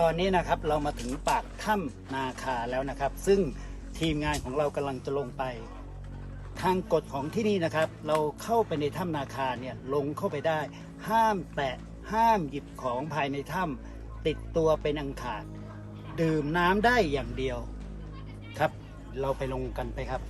ตอนนี้นะครับเรามาถึงปากถ้ำนาคาแล้วนะครับ ซึ่งทีมงานของเรากำลังจะลงไป ทางกฎของที่นี่นะครับ เราเข้าไปในถ้ำนาคาเนี่ยลงเข้าไปได้ ห้ามแตะห้ามหยิบของภายในถ้ำติดตัวเป็นอังขาด ดื่มน้ำได้อย่างเดียวครับ เราไปลงกันไปครับ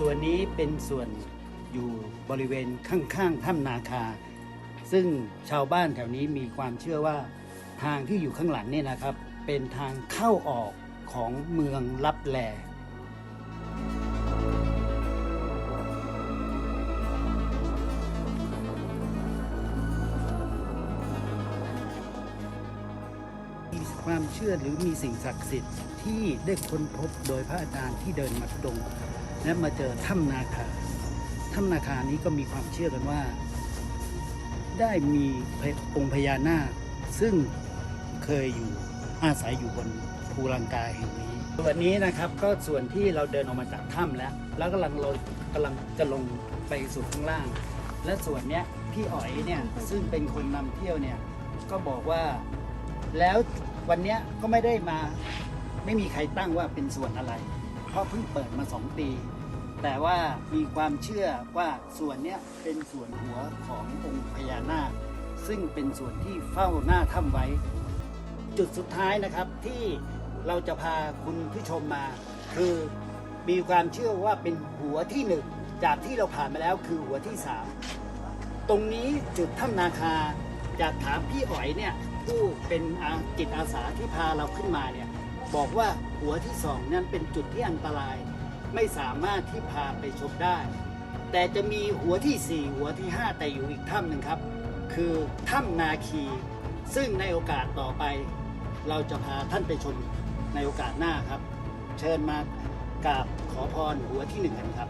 ส่วนนี้เป็นส่วนอยู่บริเวณข้างๆถ้ำนาคา ซึ่งชาวบ้านแถวนี้มีความเชื่อว่าทางที่อยู่ข้างหลังเนี่ยนะครับ เป็นทางเข้าออกของเมืองลับแลมีความเชื่อหรือมีสิ่งศักดิ์สิทธิ์ที่ได้ค้นพบโดยพระอาจารย์ที่เดินมาทุดง และมาเจอถ้ำนาคาถ้ำนาคานี้ก็มีความเชื่อกันว่า ได้มีองค์พญานาคซึ่งเคยอยู่อาศัยอยู่บนภูลังกาแห่งนี้ส่วนนี้นะครับก็ส่วนที่เราเดินออกมาจากถ้ำแล้ว แล้วกำลังเรากำลังจะลงไปสู่ข้างล่าง และส่วนเนี้ยพี่อ๋อยเนี่ยซึ่งเป็นคนนำเที่ยวเนี่ยก็บอกว่าแล้ววันเนี้ยก็ไม่ได้มาไม่มีใครตั้งว่าเป็นส่วนอะไร เพราะเพิ่งเปิดมาสองปี แต่ว่ามีความเชื่อว่าส่วนนี้เป็นส่วนหัวขององค์พญานาค ซึ่งเป็นส่วนที่เฝ้าหน้าถ้ำไว้ จุดสุดท้ายนะครับที่เราจะพาคุณผู้ชมมา คือมีความเชื่อว่าเป็นหัวที่หนึ่งจากที่เราผ่านมาแล้วคือหัวที่สามตรงนี้จุดถ้ำนาคาจากถามพี่อ๋อยเนี่ยผู้เป็นอาจิตอาสาที่พาเราขึ้นมาเนี่ย บอกว่าหัวที่สองนั้นเป็นจุดที่อันตราย ไม่สามารถที่พาไปชมได้ แต่จะมีหัวที่สี่หัวที่ห้าแต่อยู่อีกถ้ำหนึ่งครับ คือถ้ำนาคี ซึ่งในโอกาสต่อไป เราจะพาท่านไปชมในโอกาสหน้าครับ เชิญมากราบขอพรหัวที่หนึ่งกันครับ